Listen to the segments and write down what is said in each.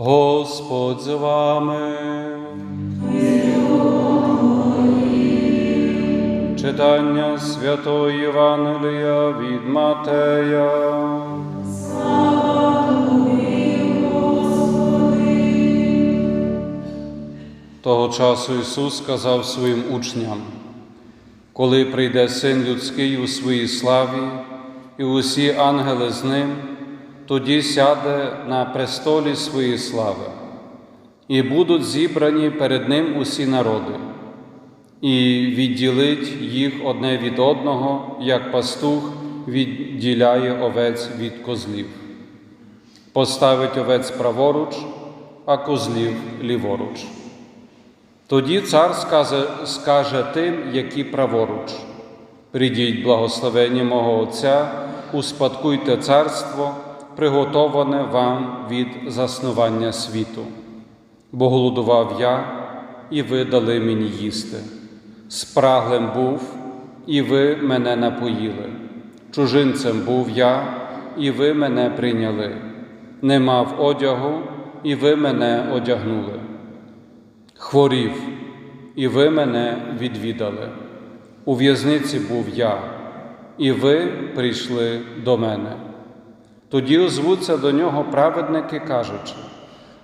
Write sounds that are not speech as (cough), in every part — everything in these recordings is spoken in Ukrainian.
Господь з вами. Читання Святої Євангелія від Матея. Того часу Ісус сказав своїм учням, коли прийде Син людський у своїй славі, і усі ангели з ним, тоді сяде на престолі своєї слави, і будуть зібрані перед Ним усі народи, і відділить їх одне від одного, як пастух відділяє овець від козлів. Поставить овець праворуч, а козлів ліворуч. Тоді цар скаже, тим, які праворуч. Придіть, благословені мого Отця, успадкуйте царство, приготоване вам від заснування світу. Бо голодував я, і ви дали мені їсти. Спраглим був, і ви мене напоїли. Чужинцем був я, і ви мене прийняли. Не мав одягу, і ви мене одягнули хворів, і ви мене відвідали. У в'язниці був я, і ви прийшли до мене. Тоді озвуться до нього праведники, кажучи: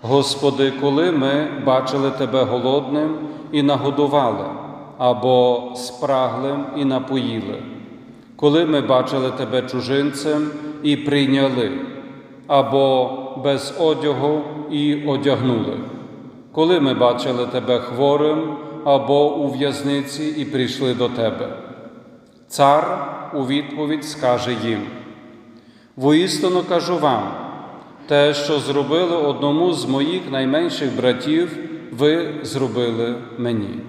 Господи, коли ми бачили Тебе голодним і нагодували, або спраглим і напоїли, коли ми бачили Тебе чужинцем і прийняли, або без одягу і одягнули коли ми бачили тебе хворим або у в'язниці і прийшли до тебе. Цар у відповідь скаже їм: Воістину кажу вам, те, що зробили одному з моїх найменших братів, ви зробили мені.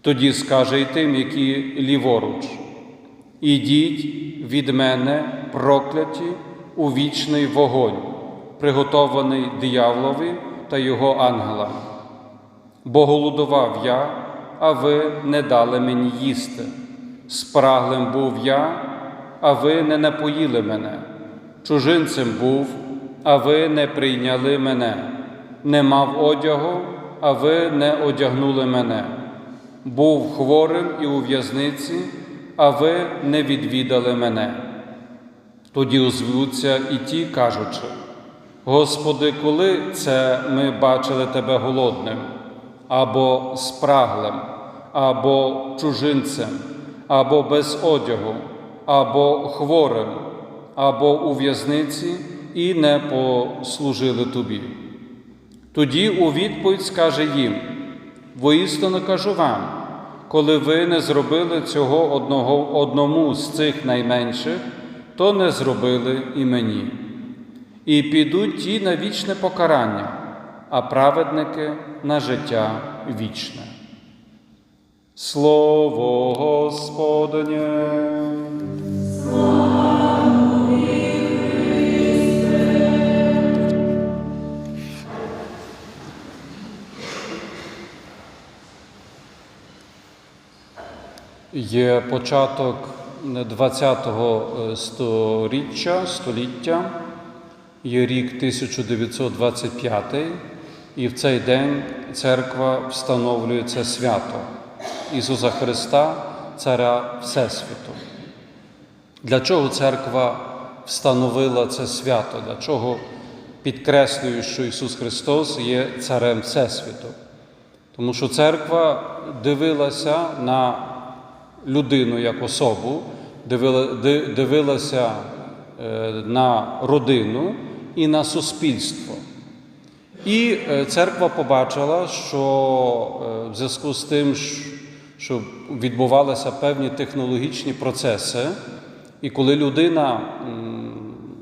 Тоді скаже й тим, які ліворуч: Ідіть від мене, прокляті, у вічний вогонь, приготований дияволові та його ангелам. Бо голодував я, а ви не дали мені їсти. Спраглим був я, а ви не напоїли мене. Чужинцем був, а ви не прийняли мене. Не мав одягу, а ви не одягнули мене. Був хворим і у в'язниці, а ви не відвідали мене. Тоді озвуться і ті, кажучи. Господи, коли це ми бачили Тебе голодним, або спраглим, або чужинцем, або без одягу, або хворим, або у в'язниці і не послужили Тобі. Тоді у відповідь скаже їм: воістину кажу вам, коли ви не зробили цього одного, одному з цих найменших, то не зробили і мені і підуть ті на вічне покарання, а праведники на життя вічне. Слово Господнє. Є початок ХХ сторіччя, століття, є рік 1925, і в цей день церква встановлює це свято Ісуса Христа, Царя Всесвіту. Для чого церква встановила це свято? Для чого підкреслює, що Ісус Христос є Царем Всесвіту? Тому що церква дивилася на людину як особу, дивилася на родину і на суспільство. І церква побачила, що в зв'язку з тим, що відбувалися певні технологічні процеси, і коли людина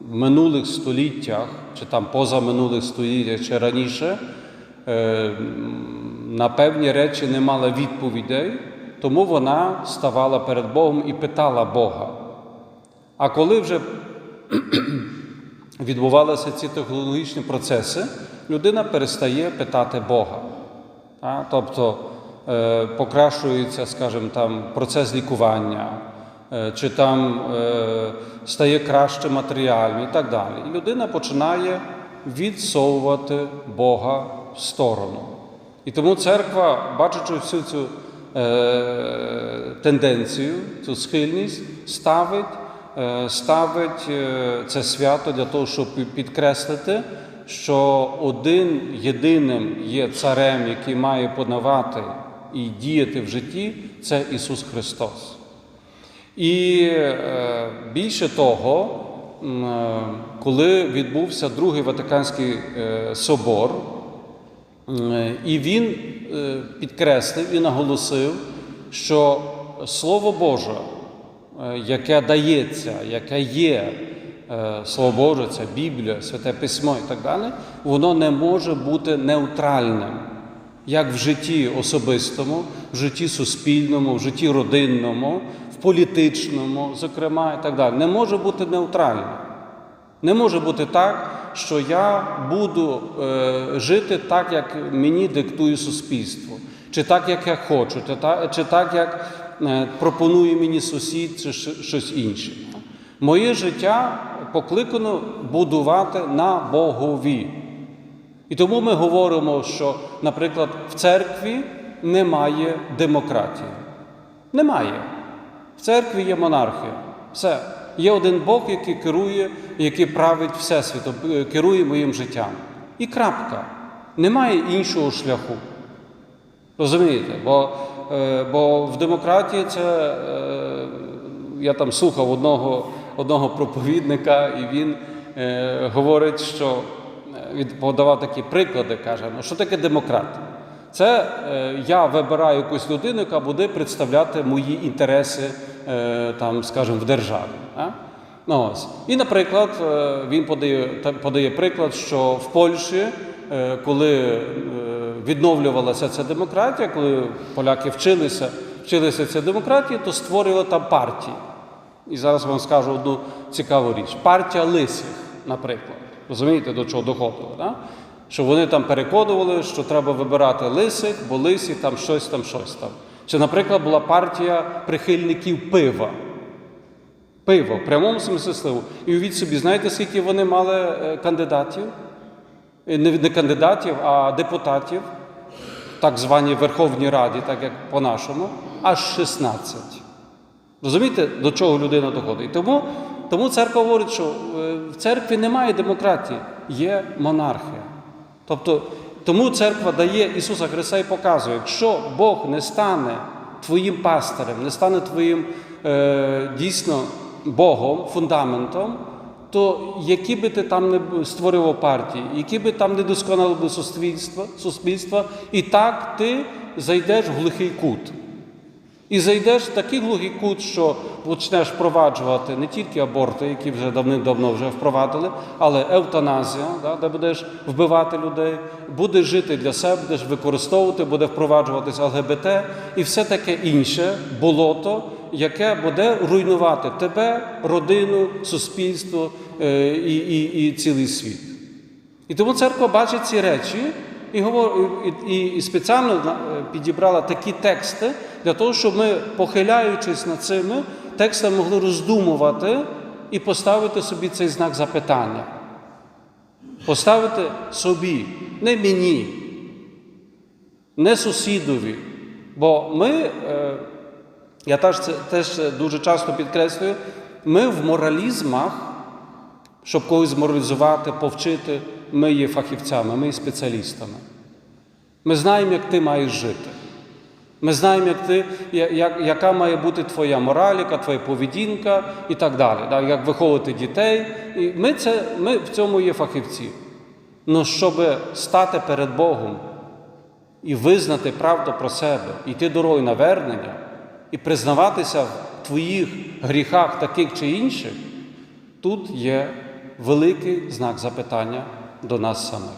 в минулих століттях, чи там поза минулих століттях, чи раніше, на певні речі не мала відповідей, тому вона ставала перед Богом і питала Бога. А коли вже (clears throat) відбувалися ці технологічні процеси, людина перестає питати Бога. Тобто е, покращується, скажімо, там, процес лікування, е, чи там е, стає краще матеріально і так далі. І людина починає відсовувати Бога в сторону. І тому церква, бачачи всю цю тенденцію, цю схильність, ставить, е, ставить е, це свято для того, щоб підкреслити, що один єдиним є царем, який має подавати і діяти в житті, це Ісус Христос. І е, більше того, е, коли відбувся Другий Ватиканський е, собор, Е, І він е, підкреслив і наголосив, що Слово Боже, е, яке дається, яке є е, Слово Боже, це Біблія, Святе Письмо і так далі, воно не може бути неутральним. Як в житті особистому, в житті суспільному, в житті родинному, в політичному, зокрема, і так далі, не може бути неутральним. Не може бути так, що я буду е, жити так, як мені диктує суспільство, чи так, як я хочу, чи так, як е, пропонує мені сусід, чи щось інше. Моє життя покликано будувати на Богові. І тому ми говоримо, що, наприклад, в церкві немає демократії. Немає. В церкві є монархія. Все. Є один Бог, який керує, який править Всесвітом, е, керує моїм життям. І крапка. Немає іншого шляху. Розумієте? Бо, е, бо в демократії це е, я там слухав одного, одного проповідника, і він говорить, що він подавав такі приклади, каже: ну що таке демократія? Це я вибираю якусь людину, яка буде представляти мої інтереси, там, скажімо, в державі. Ну, ось. І, наприклад, е, він подає, подає приклад, що в Польщі, е, коли е, відновлювалася ця демократія, коли поляки вчилися, вчилися цій демократії, то створювали там партії. І зараз вам скажу одну цікаву річ. Партія лисих, наприклад. Розумієте, до чого доходило? Да? Що вони там переконували, що треба вибирати лисих, бо лисі там щось там, щось там. Чи, наприклад, була партія прихильників пива. Пиво, в прямому смислі слова. І уявіть собі, знаєте, скільки вони мали е, кандидатів? Е, Не, кандидатів, а депутатів, так звані Верховній Раді, так як по-нашому, аж 16. Розумієте, до чого людина доходить? Тому, тому церква говорить, що е, в церкві немає демократії, є монархія. Тобто, тому церква дає Ісуса Христа і показує, якщо Бог не стане твоїм пастирем, не стане твоїм е, дійсно Богом, фундаментом, то які би ти там не створив партії, які би там не досконало би суспільства, суспільства, і так ти зайдеш в глухий кут. І зайдеш в такий глухий кут, що почнеш впроваджувати не тільки аборти, які вже давним-давно вже впровадили, але евтаназія, да, де будеш вбивати людей, будеш жити для себе, будеш використовувати, буде впроваджуватися ЛГБТ і все таке інше болото, яке буде руйнувати тебе, родину, суспільство е, і, і, і цілий світ. І тому церква бачить ці речі і, і, і спеціально е, підібрала такі тексти для того, щоб ми, похиляючись над цими текстами, могли роздумувати і поставити собі цей знак запитання. Поставити собі, не мені, не сусідові. Бо ми, е, я теж теж дуже часто підкреслюю, ми в моралізмах щоб когось зморалізувати, повчити, ми є фахівцями, ми є спеціалістами. Ми знаємо, як ти маєш жити. Ми знаємо, як ти, як, яка має бути твоя мораль, яка твоя поведінка і так далі, да, як виховувати дітей. І ми, це, ми в цьому є фахівці. Ну, щоб стати перед Богом і визнати правду про себе, йти дорогою навернення, і признаватися в твоїх гріхах таких чи інших, тут є великий знак запитання до нас самих.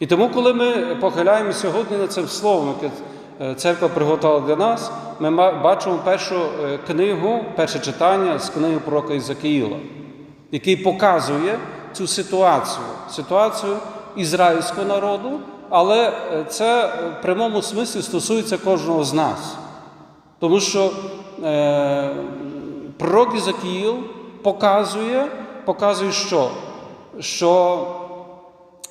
І тому, коли ми похиляємо сьогодні над цим словом, церква приготувала для нас, ми бачимо першу е, книгу, перше читання з книги пророка Ізакиїла, який показує цю ситуацію, ситуацію ізраїльського народу, але е, це в прямому смислі стосується кожного з нас. Тому що е, пророк Ізакіїл показує, показує що? Що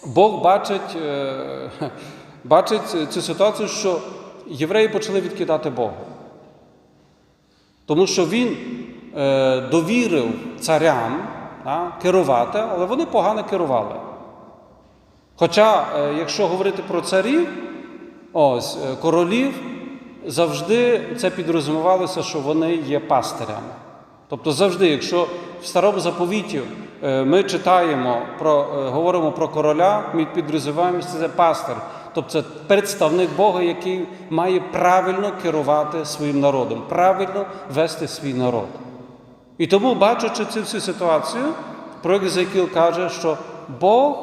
Бог бачить, е, (laughs) бачить цю ситуацію, що євреї почали відкидати Бога. Тому що він е, довірив царям да, керувати, але вони погано керували. Хоча, е, якщо говорити про царів, ось е, королів, завжди це підрозумівалося, що вони є пастирями. Тобто завжди, якщо в старому заповіті е, ми читаємо про, е, говоримо про короля, ми підрозуміваємо, що це пастир, тобто представник Бога, який має правильно керувати своїм народом, правильно вести свій народ. І тому, бачачи цю всю ситуацію, пророк Єзекіл каже, що Бог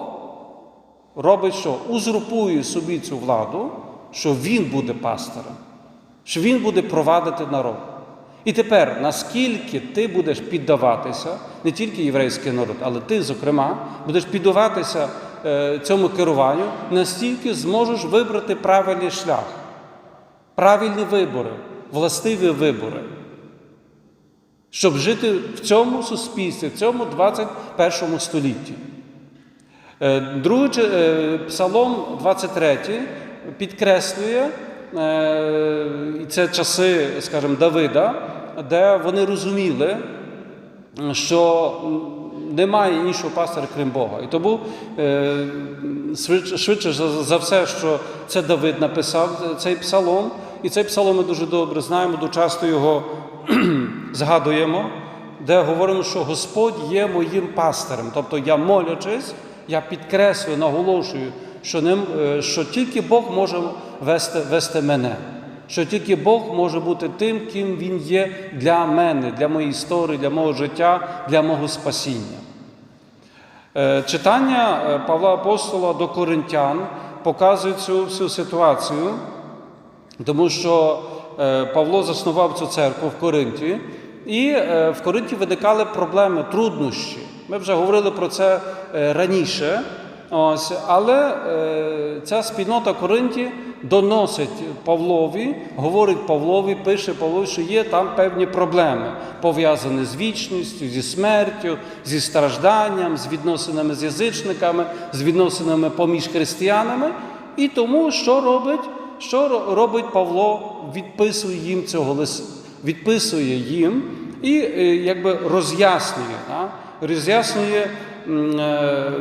робить що? Узурпує собі цю владу, що він буде пастором, що він буде провадити народ. І тепер, наскільки ти будеш піддаватися, не тільки єврейський народ, але ти, зокрема, будеш піддаватися цьому керуванню, настільки зможеш вибрати правильний шлях, правильні вибори, властиві вибори, щоб жити в цьому суспільстві, в цьому 21 столітті. Е, Другий е, псалом 23 підкреслює, е, і це часи, скажімо, Давида, де вони розуміли, що немає іншого пастора, крім Бога. І тому е, швидше, за все, що це Давид написав цей псалом, і цей псалом ми дуже добре знаємо, дуже часто його (clears throat) згадуємо, де говоримо, що Господь є моїм пастирем. Тобто я молячись, я підкреслюю, наголошую, що, ним, е, що тільки Бог може вести, вести мене, що тільки Бог може бути тим, ким Він є для мене, для моєї історії, для мого життя, для мого спасіння. Е, Читання е, Павла Апостола до Коринтян показує цю всю ситуацію, тому що е, Павло заснував цю церкву в Коринті, і в Коринті виникали проблеми, труднощі. Ми вже говорили про це раніше. Ось, але ця спільнота Коринті доносить Павлові, говорить Павлові, пише Павлові, що є там певні проблеми, пов'язані з вічністю, зі смертю, зі стражданням, з відносинами з язичниками, з відносинами поміж християнами. І тому що робить? Що ро- робить Павло? Відписує їм цього листа, відписує їм і е, якби роз'яснює. Роз'яснює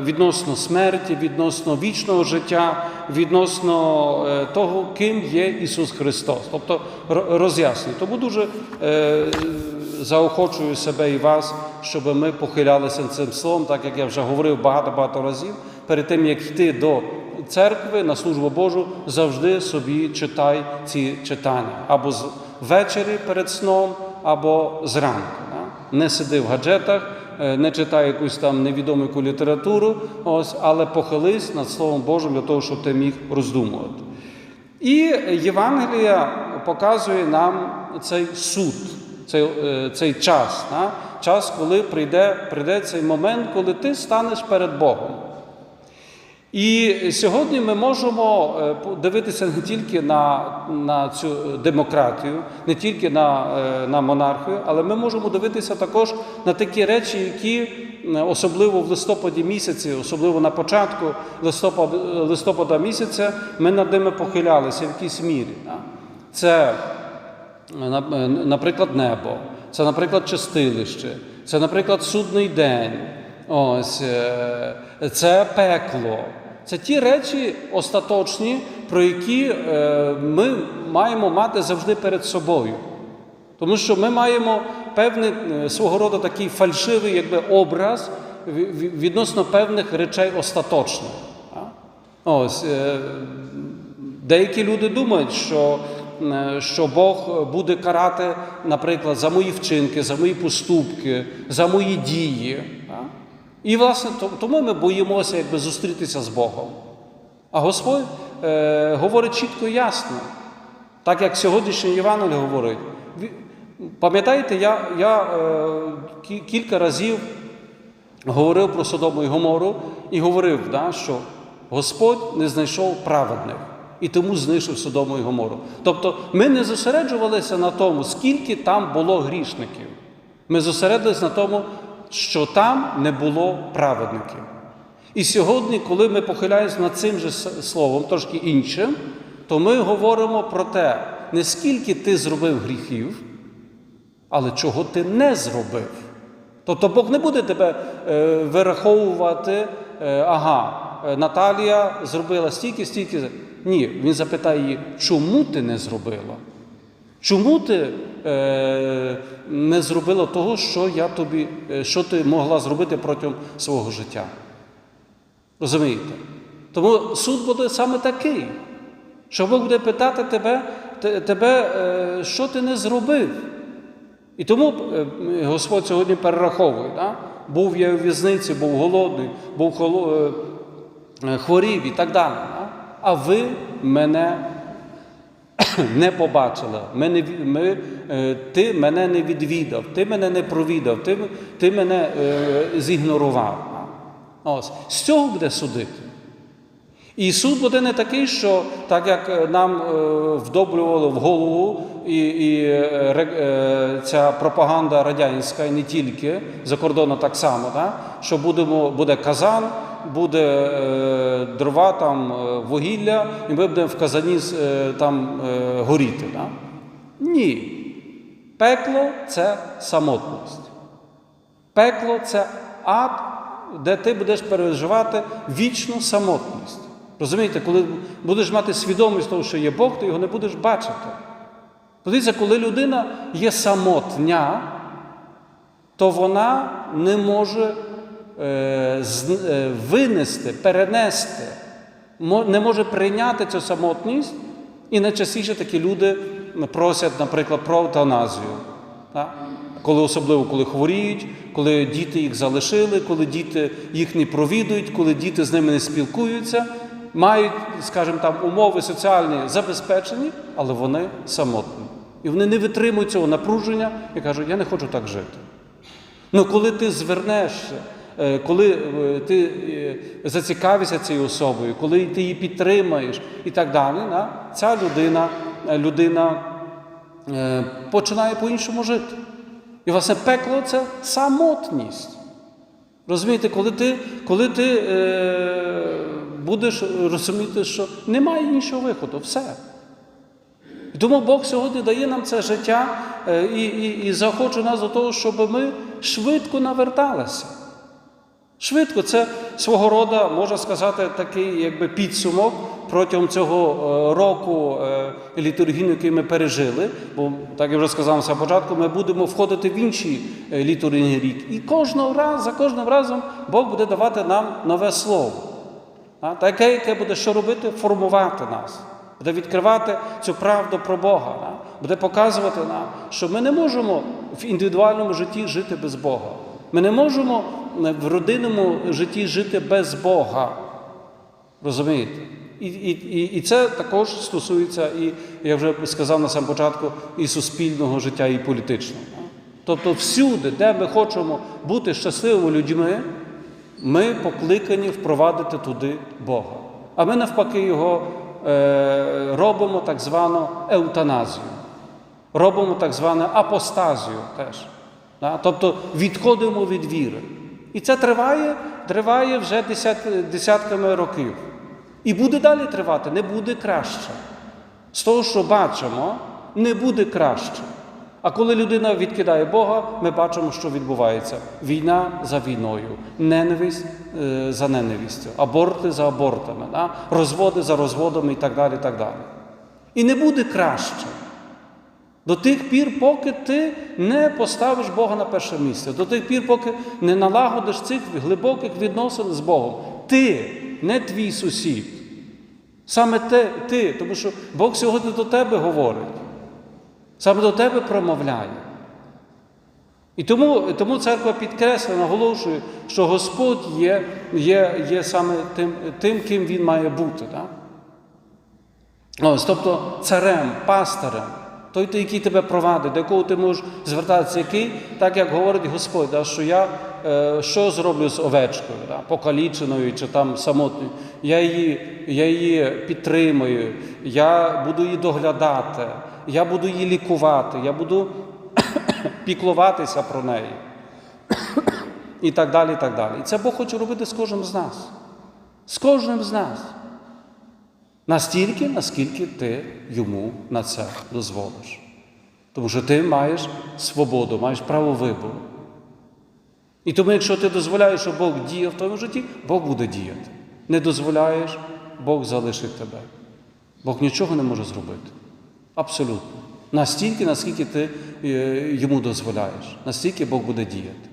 відносно смерті, відносно вічного життя, відносно е, того, ким є Ісус Христос. Тобто ро- роз'яснює. Тому дуже е, заохочую себе і вас, щоб ми похилялися цим словом, так як я вже говорив багато-багато разів. Перед тим як йти до церкви на службу Божу, завжди собі читай ці читання або ввечері перед сном, або зранку. Не сиди в гаджетах, е, не читай якусь там невідому літературу, ось, але похились над Словом Божим для того, щоб ти міг роздумувати. І Євангелія показує нам цей суд, цей, е, цей час, да? час, коли прийде, прийде цей момент, коли ти станеш перед Богом. І сьогодні ми можемо е, дивитися не тільки на, на цю демократію, не тільки на, е, на монархію, але ми можемо дивитися також на такі речі, які е, особливо в листопаді місяці, особливо на початку листопада, листопада місяця, ми над ними похилялися в якійсь мірі. Це на- наприклад, небо, це, наприклад, чистилище, це, наприклад, судний день, ось, це пекло. Це ті речі остаточні, про які е, ми маємо мати завжди перед собою. Тому що ми маємо певний е, свого роду такий фальшивий якби, образ ві- ві- відносно певних речей остаточних. Ось, е, деякі люди думають, що, що Бог буде карати, наприклад, за мої вчинки, за мої поступки, за мої дії. І, власне, тому ми боїмося якби, зустрітися з Богом. А Господь е, говорить чітко і ясно. Так як сьогоднішній Євангелій говорить. Пам'ятаєте, я, я е, кілька разів говорив про Содому і Гомору і говорив, да, що Господь не знайшов праведних і тому знищив Содому і Гомору. Тобто ми не зосереджувалися на тому, скільки там було грішників. Ми зосередилися на тому, що там не було праведників. І сьогодні, коли ми похиляємося над цим же словом, трошки іншим, то ми говоримо про те, не скільки ти зробив гріхів, але чого ти не зробив. Тобто Бог не буде тебе е, вираховувати, е, ага, е, Наталія зробила стільки, стільки. Ні, він запитає її, чому ти не зробила? Чому ти е, не зробила того, що я тобі, е, що ти могла зробити протягом свого життя? Розумієте? Тому суд буде саме такий, що Бог буде питати тебе, те- тебе е, що ти не зробив. І тому е, Господь сьогодні перераховує. Да? Був я у в'язниці, був голодний, був е, хворів і так далі. Да? А ви мене (coughs) не побачила. Ми не, ми, е, ти мене не відвідав, ти мене не провідав, ти, ти мене е, зігнорував. Ось. З цього буде судити. І суд буде не такий, що так як е, нам е, вдоблювали в голову і, і е, е, ця пропаганда радянська, і не тільки за кордоном так само, да? що будемо, буде казан, буде е, дрова, там, е, вугілля, і ми будемо в казані е, там, е, горіти. Да? Ні. Пекло це самотність. Пекло це ад, де ти будеш переживати вічну самотність. Розумієте, коли будеш мати свідомість того, що є Бог, ти його не будеш бачити. Подивіться, коли людина є самотня, то вона не може е, е, винести, перенести, не може прийняти цю самотність. І найчастіше такі люди просять, наприклад, про евтаназію. Коли особливо коли хворіють, коли діти їх залишили, коли діти їх не провідують, коли діти з ними не спілкуються, мають, скажімо там, умови соціальні забезпечені, але вони самотні. І вони не витримують цього напруження і кажуть, я не хочу так жити. Ну, коли ти звернешся, е, коли е, ти е, зацікавишся цією особою, коли ти її підтримаєш і так далі, ця людина, людина починає по-іншому жити. І власне пекло це самотність. Розумієте, коли ти, коли ти будеш розуміти, що немає іншого виходу, все. Тому Бог сьогодні дає нам це життя е, і, і, і захоче нас до того, щоб ми швидко наверталися. Швидко, це свого роду, можна сказати, такий якби підсумок протягом цього е, року е, літургійного, який ми пережили. Бо, так я вже сказав на початку, ми будемо входити в інший літургійний рік. І кожного разу, за кожним разом Бог буде давати нам нове слово. Таке, яке буде що робити? Формувати нас, буде відкривати цю правду про Бога, а, буде показувати нам, що ми не можемо в індивідуальному житті жити без Бога. Ми не можемо е, в родинному житті жити без Бога. Розумієте? І, і, і, це також стосується, і я вже сказав на самому початку, і суспільного життя, і політичного. Тобто всюди, де ми хочемо бути щасливими людьми, ми покликані впровадити туди Бога. А ми навпаки його робимо так звану еутаназію, робимо так звану апостазію теж. Тобто відходимо від віри. І це триває, триває вже десятками років. І буде далі тривати, не буде краще. З того, що бачимо, не буде краще. А коли людина відкидає Бога, ми бачимо, що відбувається: війна за війною, ненависть е, за ненавистю, аборти за абортами, да? розводи за розводами і так далі. І так далі. І не буде краще. До тих пір, поки ти не поставиш Бога на перше місце, до тих пір, поки не налагодиш цих глибоких відносин з Богом. Ти, не твій сусід. Саме те, ти, тому що Бог сьогодні до тебе говорить, саме до тебе промовляє. І тому, тому церква підкреслює, наголошує, що Господь є, є, є саме тим, тим, ким Він має бути. Так? Ось, тобто царем, пастирем, той, який тебе провадить, до якого ти можеш звертатися, який, так як говорить Господь, да, що я е, що зроблю з овечкою, да, покаліченою чи там самотньою. Я її, я її підтримую, я буду її доглядати, я буду її лікувати, я буду (coughs) піклуватися про неї. І так далі. І так далі. І це Бог хоче робити з кожним з нас. З кожним з нас. Настільки, наскільки ти йому на це дозволиш. Тому що ти маєш свободу, маєш право вибору. І тому, якщо ти дозволяєш, щоб Бог діяв в твоєму житті, Бог буде діяти. Не дозволяєш, Бог залишить тебе. Бог нічого не може зробити. Абсолютно. Настільки, наскільки ти е, йому дозволяєш, настільки Бог буде діяти.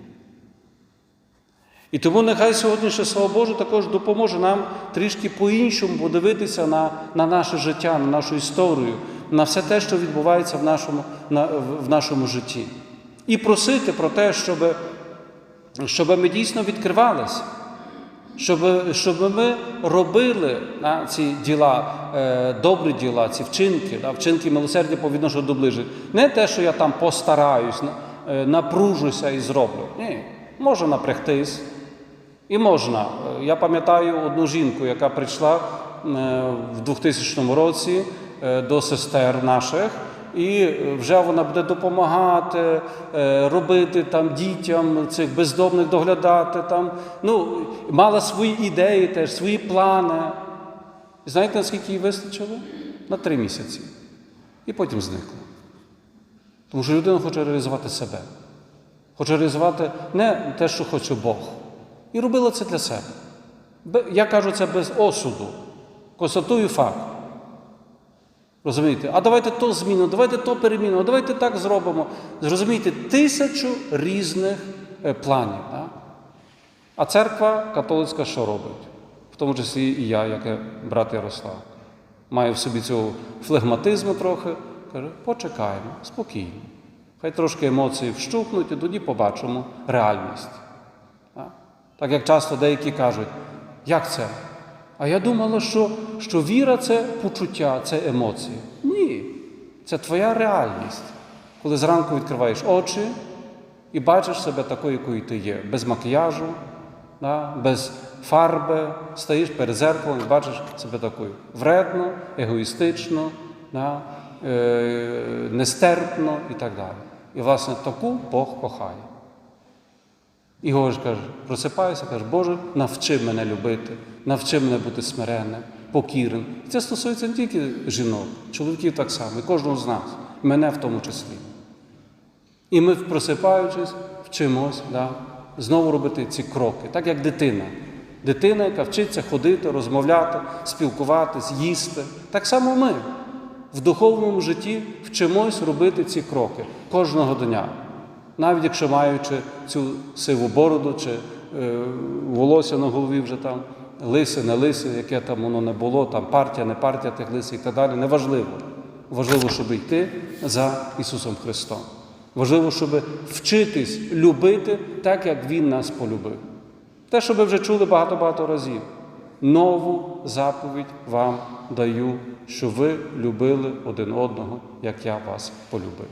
І тому нехай сьогоднішнє Слово Боже також допоможе нам трішки по-іншому подивитися на, на наше життя, на нашу історію, на все те, що відбувається в нашому, на, в- нашому житті. І просити про те, щоб, щоб ми дійсно відкривалися, щоб, щоб ми робили да, ці діла, е, добрі діла, ці вчинки, да, вчинки милосердя по відношенню до ближніх. Не те, що я там постараюсь, на- е, напружуся і зроблю. Ні, можна напрягтись. І можна. Е, Я пам'ятаю одну жінку, яка прийшла е, в 2000 році е, до сестер наших, і вже вона буде допомагати, е, робити там дітям цих бездомних доглядати. Там. Ну, мала свої ідеї теж, свої плани. І знаєте, наскільки їй вистачило? На три місяці. І потім зникла. Тому що людина хоче реалізувати себе. Хоче реалізувати не те, що хоче Бог. І робила це для себе. Я кажу це без осуду. Констатую факт. Розумієте? А давайте то змінимо, давайте то перемінимо, давайте так зробимо. Зрозумієте, тисячу різних е, планів. Да? А церква католицька що робить? В тому числі і я, як брат Ярослав. Маю в собі цього флегматизму трохи. Каже, почекаємо, спокійно. Хай трошки емоції вщухнуть, і тоді побачимо реальність. Так як часто деякі кажуть, як це? А я думала, що, що віра це почуття, це емоції. Ні, це твоя реальність. Коли зранку відкриваєш очі і бачиш себе такою, якою ти є, без макіяжу, да, без фарби, стоїш перед зеркалом і бачиш себе такою вредно, егоїстично, да, е, нестерпно і так далі. І, власне, таку Бог кохає. І говориш, каже, просипаюся, каже, Боже, навчи мене любити, навчи мене бути смиренним, покірним. Це стосується не тільки жінок, чоловіків так само, і кожного з нас, мене в тому числі. І ми, просипаючись, вчимось да, знову робити ці кроки, так як дитина. Дитина, яка вчиться ходити, розмовляти, спілкуватись, їсти. Так само ми в духовному житті вчимось робити ці кроки кожного дня. Навіть якщо маючи цю сиву бороду чи е, волосся на голові вже там, лисе, не лисе, яке там воно не було, там партія, не партія тих лисих і так далі, неважливо. Важливо, щоб йти за Ісусом Христом. Важливо, щоб вчитись любити так, як Він нас полюбив. Те, що ви вже чули багато-багато разів. Нову заповідь вам даю, що ви любили один одного, як я вас полюбив.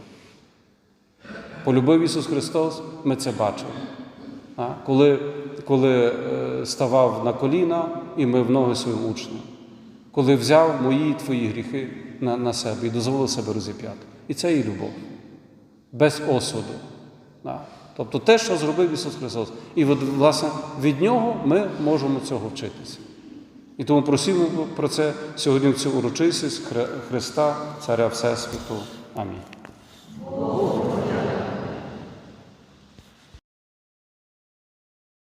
Полюбив Ісус Христос, ми це бачимо. Коли, коли е, ставав на коліна і ми в ноги своїм учням, коли взяв мої і твої гріхи на, на себе і дозволив себе розіп'яти. І це і любов, без осуду. Тобто те, що зробив Ісус Христос. І власне від Нього ми можемо цього вчитися. І тому просимо про це сьогодні в цю урочистість Христа, Царя Всесвіту. Амінь.